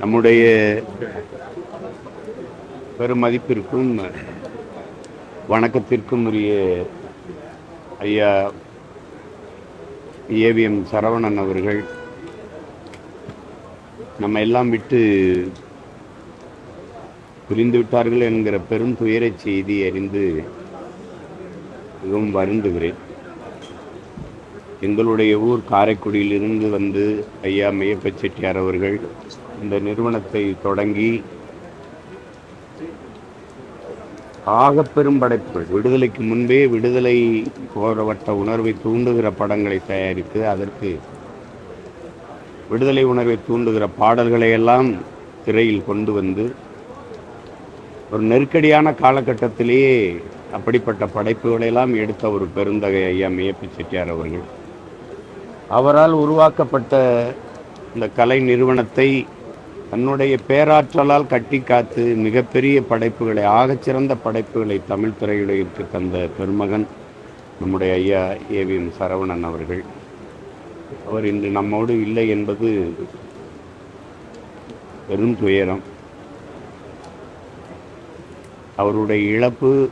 நம்முடைய பெருமதிப்பிற்கும் வணக்கத்திற்கும் உரிய ஐயா ஏவிஎம் சரவணன் அவர்கள் நம்ம எல்லாம் விட்டு பிரிந்து விட்டார்கள் என்கிற பெரும் துயரச் செய்தி அறிந்து மிகவும் வருந்துகிறேன். எங்களுடைய ஊர் காரைக்குடியிலிருந்து வந்து ஐயா மெய்யப்ப செட்டியார் அவர்கள் இந்த நிறுவனத்தை தொடங்கி ஆக பெரும் படைப்புகள். விடுதலைக்கு முன்பே விடுதலை போரவட்ட உணர்வை தூண்டுகிற படங்களை தயாரித்து அதற்கு விடுதலை உணர்வை தூண்டுகிற பாடல்களை எல்லாம் திரையில் கொண்டு வந்து ஒரு நெருக்கடியான காலகட்டத்திலேயே அப்படிப்பட்ட படைப்புகளையெல்லாம் எடுத்த ஒரு பெருந்தகை ஐயா மேப்பி செட்டியார் அவர்கள். அவரால் உருவாக்கப்பட்ட இந்த கலை நிறுவனத்தை தன்னுடைய பேராற்றலால் கட்டி காத்து மிகப்பெரிய படைப்புகளை ஆகச்சிறந்த படைப்புகளை தமிழ் திரையுலகிற்கு தந்த பெருமகன் நம்முடைய ஐயா ஏவிஎம் சரவணன் அவர்கள். அவர் இன்று நம்மோடு இல்லை என்பது பெரும் துயரம். அவருடைய இழப்பு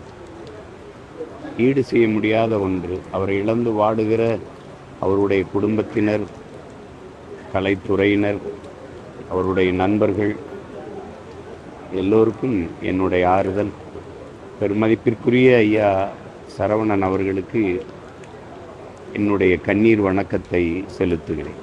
ஈடு செய்ய முடியாத ஒன்று. அவரை இழந்து வாடுகிற அவருடைய குடும்பத்தினர் கலைத்துறையினர் அவருடைய நண்பர்கள் எல்லோருக்கும் என்னுடைய ஆறுதல். பெருமதிப்பிற்குரிய ஐயா சரவணன் அவர்களுக்கு என்னுடைய கண்ணீர் வணக்கத்தை செலுத்துகிறேன்.